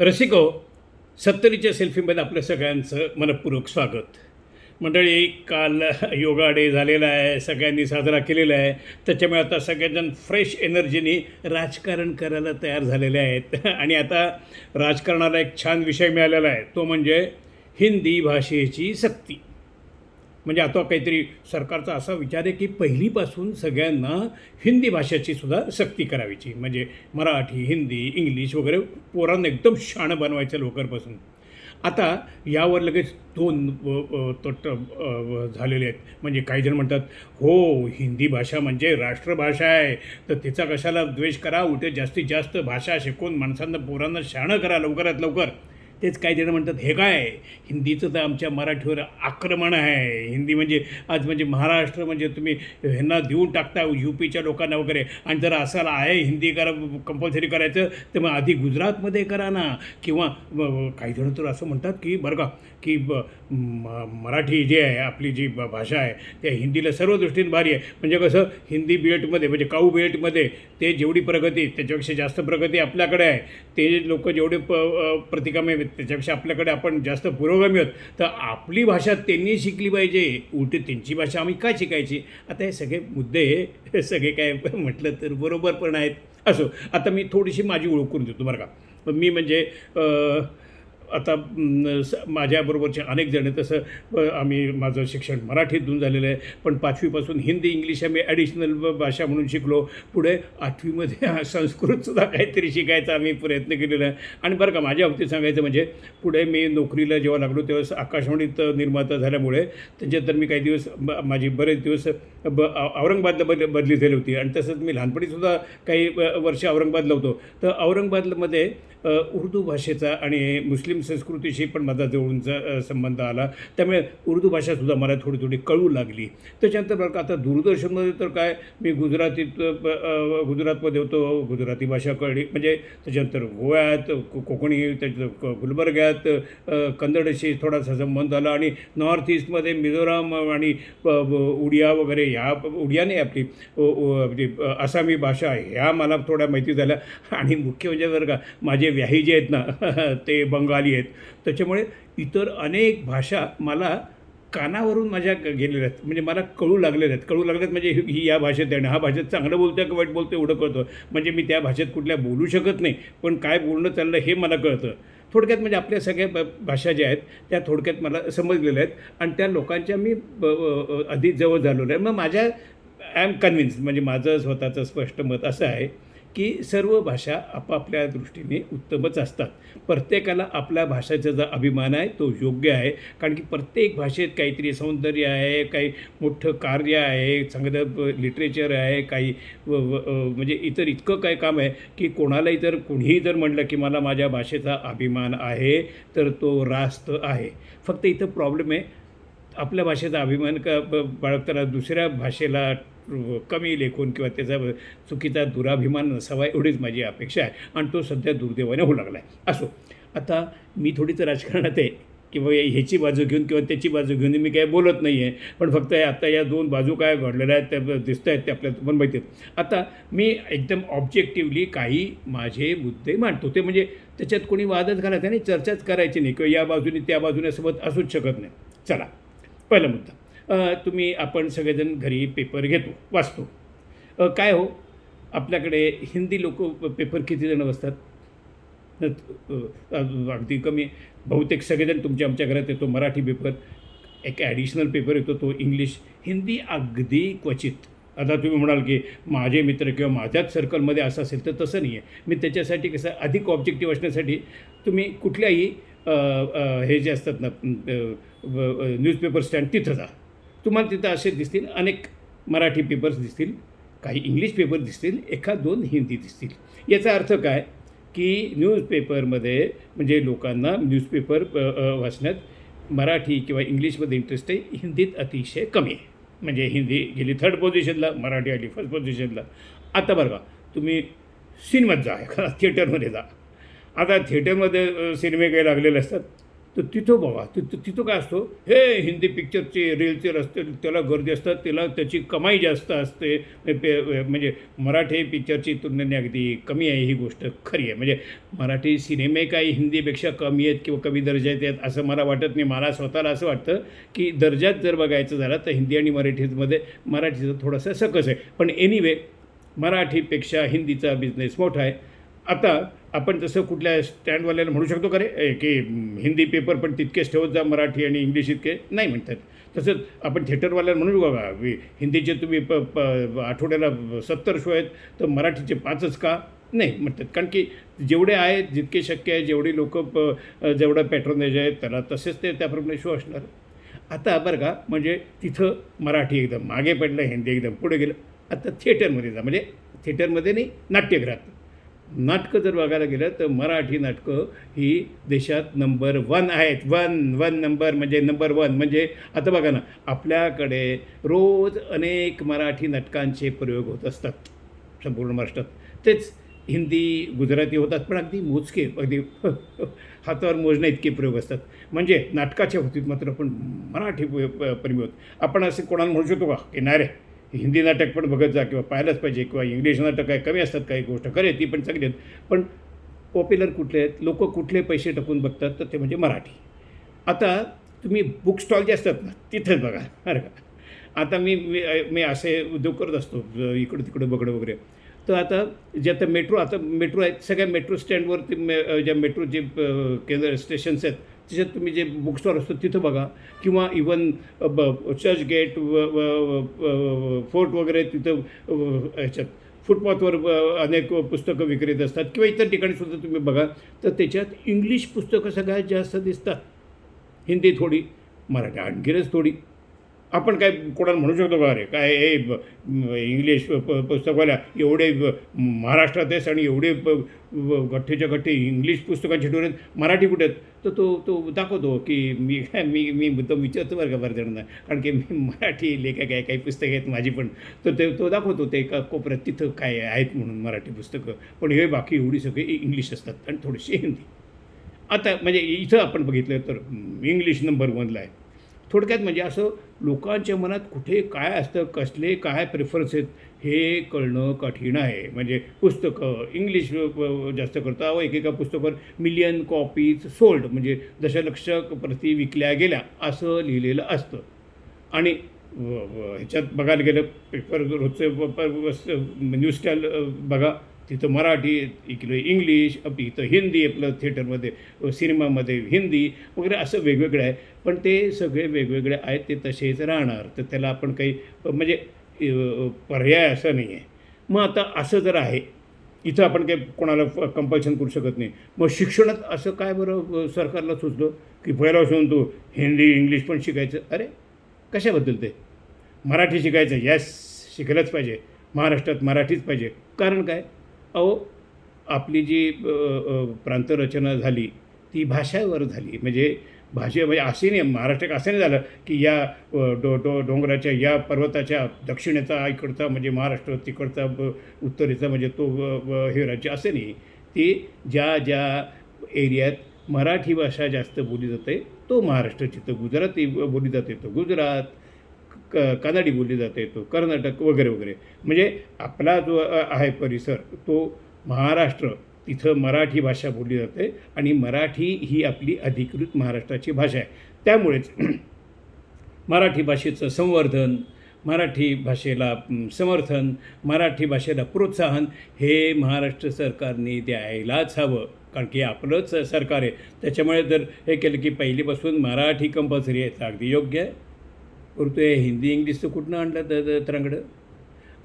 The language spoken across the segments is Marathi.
रसिको सत्तरीच्या सेल्फीमध्ये आपलं सगळ्यांचं मनपूर्वक स्वागत. मंडळी काल योगा डे झालेला आहे सगळ्यांनी साजरा केलेला आहे. त्याच्यामुळे आता सगळेजण फ्रेश एनर्जीनी राजकारण करायला तयार झालेले आहेत. आणि आता राजकारणाला एक छान विषय मिळालेला आहे. तो म्हणजे हिंदी भाषेची सक्ती. म्हणजे आता काहीतरी सरकारचा असा विचार आहे की पहिलीपासून सगळ्यांना हिंदी भाषेची सुद्धा सक्ती करावीची. म्हणजे मराठी हिंदी इंग्लिश वगैरे पोरांना एकदम शाणं बनवायचं लवकरपासून आता यावर लगेच दोन तट झालेले आहेत. म्हणजे काही जण म्हणतात हो हिंदी भाषा म्हणजे राष्ट्रभाषा आहे. तर तिचा कशाला द्वेष करा? उलटे जास्तीत जास्त भाषा शिकून माणसांना पोरांना शाणं करा लवकरात लवकर. तेच काही जण म्हणतात हे काय? हिंदीचं तर आमच्या मराठीवर आक्रमण आहे. हिंदी म्हणजे आज म्हणजे महाराष्ट्र म्हणजे तुम्ही ह्यांना देऊन टाकता यू पीच्या लोकांना वगैरे. आणि जर असं आहे हिंदी करा कंपल्सरी करायचं तर मग आधी गुजरातमध्ये करा ना. किंवा काही जण तर असं म्हणतात की बरं का की ब- म- मराठी जी आहे आपली जी भाषा आहे त्या हिंदीला सर्व दृष्टीने भारी आहे. म्हणजे कसं हिंदी बेल्टमध्ये म्हणजे काऊ बेल्टमध्ये ते जेवढी प्रगती त्याच्यापेक्षा जास्त प्रगती आपल्याकडे आहे. ते लोक जेवढे प प्रतिकामे त्याच्यापेक्षा आपल्याकडे आपण जास्त पुरोगामी आहोत. तर आपली भाषा त्यांनी शिकली पाहिजे उलटी त्यांची भाषा आम्ही काय शिकायची? आता हे सगळे मुद्दे हे सगळे काय म्हटलं तर बरोबर पण आहेत. असो आता मी थोडीशी माझी ओळख करून देतो बरं का. मी म्हणजे आता स- माझ्याबरोबरचे अनेक जण तसं आम्ही माझं शिक्षण मराठीतून झालेलं आहे. पण पाचवीपासून हिंदी इंग्लिश आम्ही ॲडिशनल भाषा म्हणून शिकलो. पुढे आठवीमध्ये संस्कृतसुद्धा काहीतरी शिकायचा आम्ही प्रयत्न केलेला आहे. आणि बरं का माझ्या बाबतीत सांगायचं म्हणजे पुढे मी नोकरीला जेव्हा लागलो तेव्हा आकाशवाणीत निर्माता झाल्यामुळे त्याच्यानंतर मी काही दिवस ब- माझी बरेच दिवस ब औरंगाबादला बद बदली झाली होती. आणि तसंच मी लहानपणीसुद्धा काही व- वर्ष औरंगाबादला होतो. तर औरंगाबादमध्ये उर्दू भाषेचा आणि मुस्लिम संस्कृतीशी पण माझा जवळूनचा संबंध आला. त्यामुळे उर्दू भाषासुद्धा मला थोडी थोडी कळू लागली. त्याच्यानंतर बरं का आता दूरदर्शनमध्ये तर काय मी गुजरातीत गुजरातमध्ये होतो गुजराती भाषा कळली. म्हणजे त्याच्यानंतर गोव्यात को- कोकणी त्याच्या गुलबर्ग्यात कन्नडशी थोडासा संबंध आला आणि नॉर्थ ईस्टमध्ये मिझोराम आणि उडिया वगैरे ह्या उडिया नाही आपली म्हणजे, आसामी भाषा ह्या मला थोड्या माहिती झाल्या. आणि मुख्य म्हणजे बरं का माझे व्याही जे आहेत ना ते बंगाली आहेत. त्याच्यामुळे इतर अनेक भाषा मला कानावरून माझ्या गेलेल्या आहेत. म्हणजे मला कळू लागलेल्या आहेत. कळू लागल्यात म्हणजे ही ही या भाषेत आहे आणि हा भाषेत चांगलं बोलतोय का वाईट बोलतोय एवढं कळतं. म्हणजे मी त्या भाषेत कुठल्या बोलू शकत नाही पण काय बोलणं चाललं हे मला कळतं. थोडक्यात म्हणजे आपल्या सगळ्या भाषा ज्या आहेत त्या थोडक्यात मला समजलेल्या आहेत. आणि त्या लोकांच्या मी अधिक जवळ झालेलो आहे. मग माझ्या आय एम कन्व्हिन्स म्हणजे माझं स्वतःचं स्पष्ट मत असं आहे. की सर्व भाषा आपापल्या दृष्टीने उत्तमच असतात. प्रत्येकाला आपल्या भाषेचा जो अभिमान आहे तो योग्य आहे. कारण की प्रत्येक भाषेत काहीतरी सौंदर्य आहे काही मोठं कार्य आहे चांगलं लिटरेचर आहे काही व- म्हणजे इतर इतकं काय काम आहे की कोणालाही जर कुणीही जर म्हटलं की मला माझ्या भाषेचा अभिमान आहे तर तो रास्त आहे. फक्त इथं प्रॉब्लेम आहे आपल्या भाषेचा अभिमान का बाळगताना दुसऱ्या भाषेला कमी लेखून किंवा त्याचा चुकीचा दुराभिमान नसावा एवढीच माझी अपेक्षा आहे. आणि तो सध्या दुर्दैवाने होऊ लागला आहे असो आता मी थोडीच राजकारणात आहे किंवा ह्याची बाजू घेऊन किंवा त्याची बाजू घेऊन मी काय बोलत नाही आहे पण फक्त आता या दोन बाजू काय घडलेल्या आहेत त्या दिसत आहेत ते आपल्याला पण माहिती आहेत. आता मी एकदम ऑब्जेक्टिव्हली काही माझे मुद्दे मांडतो. ते म्हणजे त्याच्यात कोणी वादच घालायचा नाही चर्चाच करायची नाही. किंवा या बाजूने त्या बाजूने सोबत असूच शकत नाही. चला. पहिला मुद्दा. तुम्ही आपण सगळेजण घरी पेपर घेतो वाचतो. काय हो? आपल्याकडे हिंदी लोक पेपर किती जण वाचतात? अगदी कमी. बहुतेक सगळेजण तुमच्या आमच्या घरात येतो मराठी पेपर. एक ॲडिशनल पेपर येतो तो इंग्लिश हिंदी अगदी क्वचित. आता तुम्ही म्हणाल की माझे मित्र किंवा माझ्याच सर्कलमध्ये असं असेल तर तसं नाही आहे मी त्याच्यासाठी कसं अधिक ऑब्जेक्टिव्ह असण्यासाठी तुम्ही कुठल्याही हे जे असतात ना न्यूजपेपर स्टँड तिथं जा. तुम्हाला तिथं असे दिसतील अनेक मराठी पेपर्स दिसतील काही इंग्लिश पेपर दिसतील एखाद दोन हिंदी दिसतील. याचा अर्थ काय? की न्यूजपेपरमध्ये म्हणजे लोकांना न्यूजपेपर वाचण्यात मराठी किंवा इंग्लिशमध्ये इंटरेस्ट आहे हिंदीत अतिशय कमी आहे. म्हणजे हिंदी गेली थर्ड पोझिशनला मराठी आली फर्स्ट पोझिशनला आता बरं का तुम्ही सिनेमात जा एखादा थिएटरमध्ये जा. आता थिएटरमध्ये सिनेमे काही लागलेले असतात तर तिथं बघा तिथं तिथं काय असतो हे हिंदी पिक्चरचे रीलचे रस्ते त्याला गर्दी असतात त्याला त्याची कमाई जास्त असते पे- म्हणजे मराठी पिक्चरची तुलनेने अगदी कमी आहे ही गोष्ट खरी आहे. म्हणजे मराठी सिनेमे काही हिंदीपेक्षा कमी आहेत किंवा कमी दर्जाचे आहेत असं मला वाटत नाही. मला स्वतःला असं वाटतं की दर्जात जर बघायचं झालं तर हिंदी आणि मराठीमध्ये मराठीचं थोडंसं सकस आहे. पण एनिवे मराठीपेक्षा हिंदीचा बिझनेस मोठा आहे. आता आपण तसं कुठल्या स्टँडवाल्याला म्हणू शकतो का रे? की हिंदी पेपर पण तितकेच ठेवत जा मराठी आणि इंग्लिश इतके नाही म्हणतात. तसंच आपण थिएटरवाल्याला म्हणू बघा हिंदीचे तुम्ही प प आठवड्याला सत्तर शो आहेत तर मराठीचे पाचच का? नाही म्हणतात. कारण की जेवढे आहेत जितके शक्य आहे जेवढी लोक जेवढं पॅटर्नेज आहेत त्याला तसेच ते त्याप्रमाणे शो असणार. आता बरं का म्हणजे तिथं मराठी एकदम मागे पडलं हिंदी एकदम पुढे गेलं. आता थिएटरमध्ये जा म्हणजे थिएटरमध्ये नाही नाट्यगृहात. नाटकं जर बघायला गेलं तर मराठी नाटकं ही देशात नंबर वन आहेत. वन वन नंबर म्हणजे नंबर वन म्हणजे आता बघा ना आपल्याकडे रोज अनेक मराठी नाटकांचे प्रयोग होत असतात संपूर्ण महाराष्ट्रात. तेच हिंदी गुजराती होतात पण अगदी मोजके अगदी हातावर मोजण्या इतके प्रयोग असतात. म्हणजे नाटकाच्या होतीत मात्र आपण मराठी प- होत. आपण असे कोणाला म्हणू शकतो का? की नाही रे? हिंदी नाटक पण बघत जा किंवा पाहायलाच पाहिजे किंवा इंग्लिश नाटक आहे कमी असतात काही गोष्ट खरे ती पण चांगली आहेत. पण पॉप्युलर कुठले आहेत लोक कुठले पैसे टाकून बघतात तर ते म्हणजे मराठी. आता तुम्ही बुक स्टॉल जे असतात ना तिथेच बघा बरं का? आता मी मी असे उद्योग करत असतो इकडं तिकडं बघणं वगैरे. तर आता जे आता मेट्रो आता मेट्रो आहेत सगळ्या मेट्रो स्टँडवरती मे ज्या मेट्रो जे केंद्र स्टेशन्स आहेत त्याच्यात तुम्ही जे बुक स्टॉल असतो तिथं बघा. किंवा इवन चर्च गेट फोर्ट वगैरे तिथं ह्याच्यात. फुटपाथवर अनेक पुस्तकं विक्रेत असतात. किंवा इतर ठिकाणी सुद्धा तुम्ही बघा. तर त्याच्यात इंग्लिश पुस्तकं सगळ्यात जास्त दिसतात. हिंदी थोडी मराठी आणखीनच थोडी. आपण काय कोणाला म्हणू शकतो का अरे काय हे ब- इंग्लिश प- पुस्तकवाल्या एवढे ब- महाराष्ट्रात आहेस आणि एवढे प- गठ्ठेच्या गठ्ठे इंग्लिश पुस्तकांचे ठेवले आहेत मराठी कुठे आहेत? तर तो तो दाखवतो की मी काय मी मी तो विचारतो बरं का बरं जणांना कारण की मी मराठी लेखक आहे काही पुस्तकं आहेत माझी पण. तर ते तो दाखवतो ते एका कोपऱ्यात तिथं काय आहेत म्हणून मराठी पुस्तकं. पण हे बाकी एवढी सगळी इंग्लिश असतात आणि थोडीशी हिंदी. आता म्हणजे इथं आपण बघितलं तर इंग्लिश नंबर वनला आहे. थोडक्यात म्हणजे असं लोकांच्या मनात कुठे काय असतं कसले काय प्रेफरन्स आहेत हे कळणं कठीण आहे. म्हणजे पुस्तकं इंग्लिश जास्त करता. व एकेका पुस्तकावर मिलियन कॉपीज सोल्ड म्हणजे दशलक्ष प्रती विकल्या गेल्या असं लिहिलेलं असतं. आणि व- ह्याच्यात बघायला गेलं पेपर रोजचे न्यूज स्टॅल बघा तिथं मराठी इकडे इंग्लिश अप- इथं हिंदी आपलं थिएटरमध्ये सिनेमामध्ये हिंदी वगैरे असं वेगवेगळं आहे. पण ते सगळे वेगवेगळे आहेत ते तसेच राहणार. तर त्याला आपण काही म्हणजे पर्याय असा नाही आहे मग आता असं जर आहे इथं आपण काही कोणाला कंपल्शन करू शकत नाही. मग शिक्षणात असं काय बरं सरकारला सुचलं? की पहिला तू हिंदी इंग्लिश पण शिकायचं. अरे कशाबद्दल ते? मराठी शिकायचं? यस शिकलंच पाहिजे. महाराष्ट्रात मराठीच पाहिजे. कारण काय? अहो आपली जी प्रांतरचना झाली ती भाषेवर झाली. म्हणजे भाषे म्हणजे असे नाही महाराष्ट्रात असं नाही झालं की या डो डो डोंगराच्या या पर्वताच्या दक्षिणेचा इकडचा म्हणजे महाराष्ट्र तिकडचा उत्तरेचा म्हणजे तो हे राज्य असे नाही. ती ज्या ज्या एरियात मराठी भाषा जास्त बोलली जाते तो महाराष्ट्र जिथं गुजराती बोलली जाते तो गुजरात. क कानडी बोलली जाते तो कर्नाटक वगैरे वगैरे. म्हणजे आपला जो आहे परिसर तो महाराष्ट्र तिथं मराठी भाषा बोलली जाते आणि मराठी ही आपली अधिकृत महाराष्ट्राची भाषा आहे. त्यामुळेच मराठी भाषेचं संवर्धन मराठी भाषेला समर्थन मराठी भाषेला प्रोत्साहन हे महाराष्ट्र सरकारने द्यायलाच हवं. कारण की आपलंच सरकार आहे. त्याच्यामुळे जर हे केलं की पहिलीपासून मराठी कंपल्सरी आहे तर अगदी योग्य आहे. परंतु आहे हिंदी इंग्लिशचं कुठनं आणलं तर तरंगडं?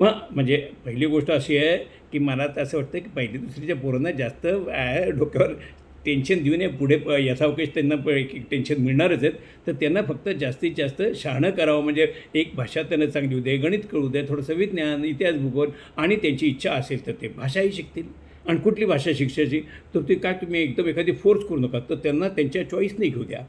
मग म्हणजे पहिली गोष्ट अशी आहे की मला तर असं वाटतं की पहिली दुसरीच्या पोरांना जास्त डोक्यावर टेन्शन देऊ नये पुढे प- यथावकेश त्यांना प- टेन्शन मिळणारच आहेत. तर त्यांना फक्त जास्तीत जास्त शहाणं करावं. म्हणजे एक भाषा त्यांना चांगली होऊ दे गणित कळू दे थोडंसं विज्ञान इतिहास भूगोल आणि त्यांची इच्छा असेल तर ते भाषाही शिकतील. आणि कुठली भाषा शिक्षायची तर ते काय तुम्ही एकदम एखादी फोर्स करू नका. तर त्यांना त्यांच्या चॉईसने घेऊ द्या.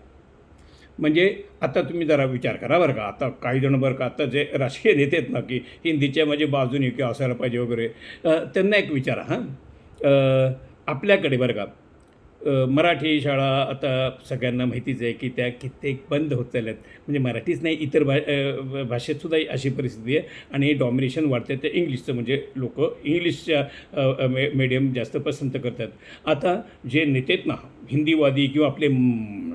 म्हणजे आता तुम्ही जरा विचार करा बरं का. आता काही जण बरं का आता जे राजकीय नेते आहेत ना की हिंदीच्या म्हणजे बाजूने किंवा असायला पाहिजे वगैरे त्यांना एक विचारा हां. आपल्याकडे बरं का मराठी शाळा आता सगळ्यांना माहितीच आहे की त्या कित्येक बंद होत चालल्यात म्हणजे मराठीच नाही इतर भा भाषेतसुद्धा अशी परिस्थिती आहे आणि डॉमिनेशन वाढते ते इंग्लिशचं म्हणजे लोक इंग्लिशच्या मे मीडियम जास्त पसंत करतात. आता जे नेते आहेत ना हिंदीवादी किंवा आपले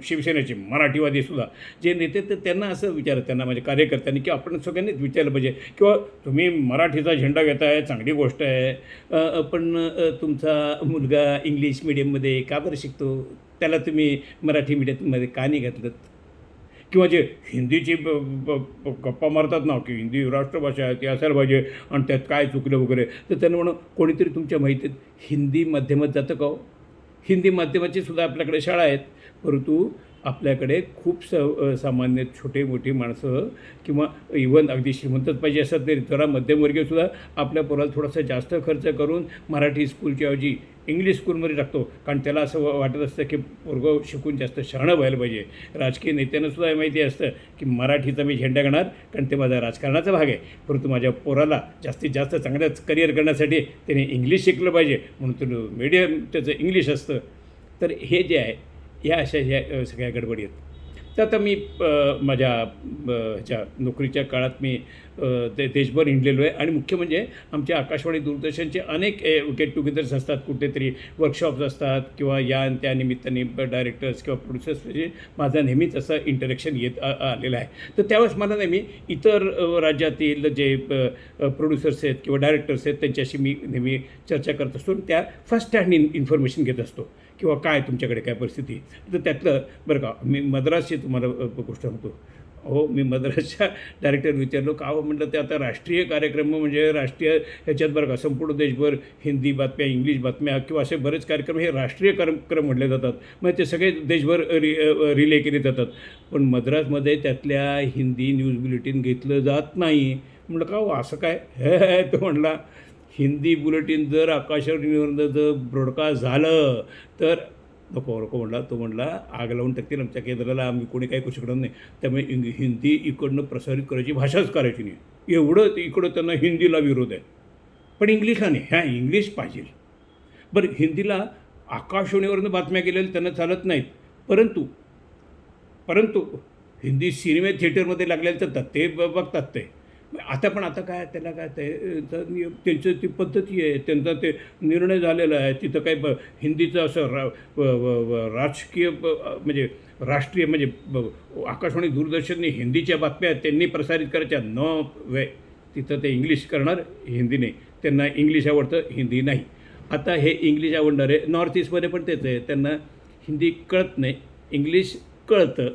शिवसेनेचे मराठीवादीसुद्धा जे नेते तर त्यांना असं विचारत त्यांना म्हणजे कार्यकर्त्यांनी की आपण सगळ्यांनीच विचारलं पाहिजे किंवा तुम्ही मराठीचा झेंडा घेताय चांगली गोष्ट आहे पण तुमचा मुलगा इंग्लिश मिडियममध्ये का बरं शिकतो? त्याला तुम्ही मराठी मिडियममध्ये का नाही घातलं किंवा जे हिंदीची ब- ब- गप्पा मारतात ना की हिंदी राष्ट्रभाषा आहे ती असायला पाहिजे आणि त्यात काय चुकलं वगैरे तर त्यांना म्हणून कोणीतरी तुमच्या माहितीत हिंदी माध्यमात जातं का हो? हिंदी माध्यमाची सुद्धा आपल्याकडे शाळा आहेत. परंतु आपल्याकडे खूप स सामान्य छोटे मोठी माणसं किंवा इवन अगदी श्रीमंतच पाहिजे असतात तरी जरा मध्यमवर्गीयसुद्धा आपल्या पोराला थोडासा जास्त खर्च करून मराठी स्कूलच्या ऐवजी इंग्लिश स्कूलमध्ये टाकतो. कारण त्याला असं वाटत असतं की पोरगं शिकून जास्त शहाणं व्हायला पाहिजे. राजकीय नेत्यांनासुद्धा हे माहिती असतं की मराठीचा मी झेंडा घेणार कारण ते माझा राजकारणाचा भाग आहे. परंतु माझ्या पोराला जास्तीत जास्त चांगलंच करिअर करण्यासाठी त्याने इंग्लिश शिकलं पाहिजे. म्हणून तो मीडियम त्याचं इंग्लिश असतं. तर हे जे आहे या अशा ह्या सगळ्या गडबडी आहेत. तर आता मी माझ्या ह्याच्या नोकरीच्या काळात मी ते देशभर हिंडलेलो आहे. आणि मुख्य म्हणजे आमच्या आकाशवाणी दूरदर्शनचे अनेक गेट टुगेदर्स असतात. कुठेतरी वर्कशॉप्स असतात किंवा या आणि त्या निमित्ताने डायरेक्टर्स किंवा प्रोड्युसर्स म्हणजे माझा नेहमीच असं इंटरेक्शन येत आलेलं आहे. तर त्यावेळेस मला नेहमी इतर राज्यातील जे प्रोड्युसर्स आहेत किंवा डायरेक्टर्स आहेत त्यांच्याशी मी नेहमी चर्चा करत असतो आणि त्या फर्स्ट हँड इन इन्फॉर्मेशन घेत असतो. किंवा काय तुमच्याकडे काय परिस्थिती तर त्यातलं बरं का मी मद्रासची तुम्हाला गोष्ट सांगतो. हो मी मद्रासच्या डायरेक्टर विचारलो का हो म्हटलं ते आता राष्ट्रीय कार्यक्रम म्हणजे राष्ट्रीय ह्याच्यात बरं का संपूर्ण देशभर हिंदी बातम्या इंग्लिश बातम्या किंवा असे बरेच कार्यक्रम हे राष्ट्रीय कार्यक्रम म्हटले जातात. मग ते सगळे देशभर रि रिले केले जातात. पण मद्रासमध्ये त्यातल्या हिंदी न्यूज बुलेटिन घेतलं जात नाही. म्हटलं का हो असं काय? हे तो म्हटला हिंदी बुलेटिन जर आकाशवाणीवरनं जर ब्रॉडकास्ट झालं तर नको नको म्हणला तो म्हणला आग लावून टाकतील आमच्या केंद्राला आम्ही कोणी काही करू शकणार नाही. त्यामुळे इंग हिंदी इकडनं प्रसारित करायची भाषाच करायची नाही. एवढं इकडं त्यांना हिंदीला विरोध आहे. पण इंग्लिशला नाही ह्या इंग्लिश पाहिजे. बरं हिंदीला आकाशवाणीवरनं बातम्या केलेल्या त्यांना चालत नाहीत. परंतु परंतु हिंदी सिनेमे थिएटरमध्ये लागलेले चालतात ते बघतात ते. आता पण आता काय त्याला काय ते नियम त्यांचं ती पद्धती आहे. त्यांचा ते निर्णय झालेला आहे. तिथं काही ब हिंदीचं असं रा व- राजकीय ब- म्हणजे राष्ट्रीय म्हणजे ब- आकाशवाणी दूरदर्शनने हिंदीच्या बातम्या त्यांनी प्रसारित करायच्या. न वे तिथं ते इंग्लिश करणार हिंदी नाही त्यांना इंग्लिश आवडतं हिंदी नाही. आता हे इंग्लिश आवडणारे नॉर्थ ईस्टमध्ये पण तेच आहे. त्यांना हिंदी कळत नाही. इंग्लिश कळतं.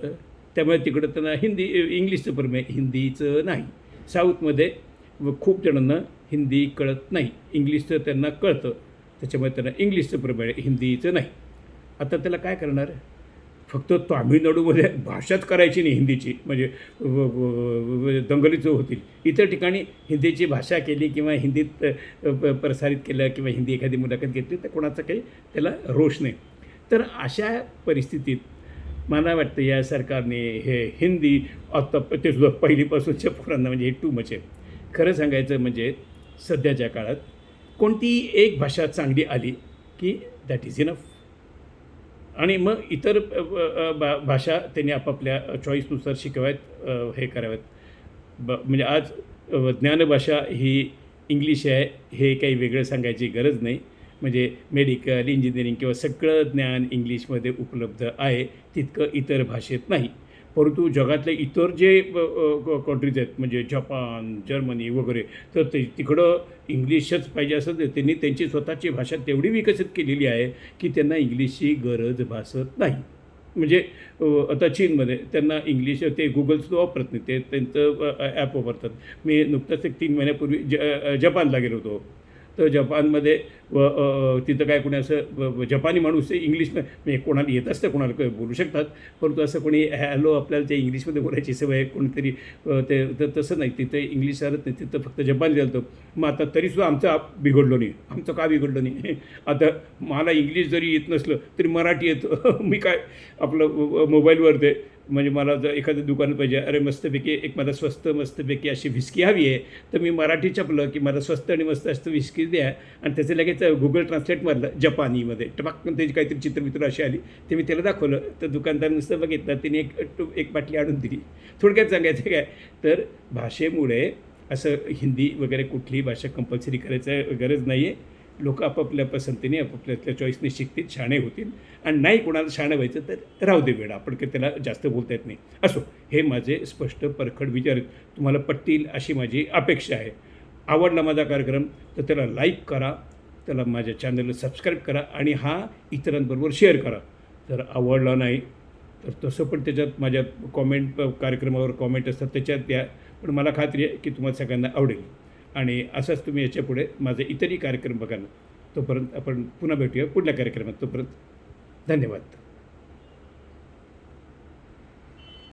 त्यामुळे तिकडं त्यांना हिंदी इंग्लिशचं पण आहे हिंदीचं नाही. साऊथमध्ये व खूप जणांना हिंदी कळत नाही. इंग्लिशचं त्यांना कळतं. त्याच्यामुळे त्यांना इंग्लिशचं प्रमाणे हिंदीचं नाही. आता त्याला काय करणार? फक्त तामिळनाडूमध्ये भाषाच करायची नाही हिंदीची. म्हणजे व- दंगलीचं होतील. इतर ठिकाणी हिंदीची भाषा केली किंवा हिंदीत प- प्रसारित केलं किंवा हिंदी एखादी मुलाखत घेतली तर कोणाचा काही त्याला रोष नाही. तर अशा परिस्थितीत मला वाटतं या सरकारने हे हिंदी आत्ता ते सुद्धा पहिलीपासूनच्या पोरांना म्हणजे हे टू मच आहे. खरं सांगायचं म्हणजे सध्याच्या काळात कोणतीही एक भाषा चांगली आली की दॅट इज इनफ आणि मग इतर भा भाषा त्यांनी आपापल्या चॉईसनुसार शिकवायत हे कराव्यात ब म्हणजे आज ज्ञानभाषा ही इंग्लिश आहे हे काही वेगळं सांगायची गरज नाही. म्हणजे मेडिकल इंजिनिअरिंग किंवा सगळं ज्ञान इंग्लिशमध्ये उपलब्ध आहे तितकं इतर भाषेत नाही. परंतु जगातले इतर जे कंट्रीज आहेत म्हणजे जपान जर्मनी वगैरे तर ते तिकडं इंग्लिशच पाहिजे असं त्यांनी त्यांची स्वतःची भाषा तेवढी विकसित केलेली आहे की त्यांना इंग्लिशची गरज भासत नाही. म्हणजे आता चीनमध्ये त्यांना इंग्लिश ते गुगलचं वापरत नाही ते त्यांचं ॲप वापरतात. मी नुकतंच एक तीन महिन्यापूर्वी ज जपानला गेलो होतो. तर जपानमध्ये व तिथं काय कोणी असं जपानी माणूस ते इंग्लिश म्हणजे कोणाला येत असतं कोणाला बोलू शकतात. परंतु असं कोणी हॅलो आपल्याला ते इंग्लिशमध्ये बोलायची सवय आहे कोणीतरी ते तर तसं नाही. तिथं इंग्लिश चालत नाही तिथं फक्त जपानी चालतं. मग आता तरीसुद्धा आमचं आप बिघडलो नाही. आमचं का बिघडलं नाही? आता मला इंग्लिश जरी येत नसलं तरी मराठी येतं. मी काय आपलं मोबाईलवर ते म्हणजे मला जर एखादं दुकान पाहिजे अरे मस्तपैकी एक मला स्वस्त मस्तपैकी अशी व्हिस्की हवी आहे तर मी मराठी छापलं की मला स्वस्त आणि मस्त असतं व्हिस्की द्या आणि त्याचं लगेच गुगल ट्रान्सलेट मारलं जपानीमध्ये. टपाकन त्याची काहीतरी चित्रमित्र अशी आली ते मी त्याला दाखवलं. तर दुकानदार नुसतं बघितलं तिने एक टू- एक बाटली आणून दिली. थोडक्यात सांगायचं काय तर भाषेमुळे असं हिंदी वगैरे कुठलीही भाषा कंपल्सरी करायचं गरज नाही आहे लोक आपापल्या पसंतीने आपापल्या चॉईसने शिकतील शाणे होतील. आणि नाही कोणाला शाणं व्हायचं तर राहू दे वेळ आपण काही त्याला जास्त बोलता येत नाही. असो हे माझे स्पष्ट परखड विचार तुम्हाला पटतील अशी माझी अपेक्षा आहे. आवडला माझा कार्यक्रम तर त्याला लाईक करा त्याला माझ्या चॅनलला सबस्क्राईब करा आणि हा इतरांबरोबर शेअर करा. जर आवडला नाही तर तसं पण त्याच्यात माझ्या कॉमेंट कार्यक्रमावर कॉमेंट असतात त्याच्यात द्या. पण मला खात्री आहे की तुम्हाला सगळ्यांना आवडेल. आणि असंच तुम्ही याच्यापुढे माझे इतरही कार्यक्रम बघा ना तोपर्यंत आपण पुन्हा भेटूया पुढल्या कार्यक्रमात. तोपर्यंत धन्यवाद.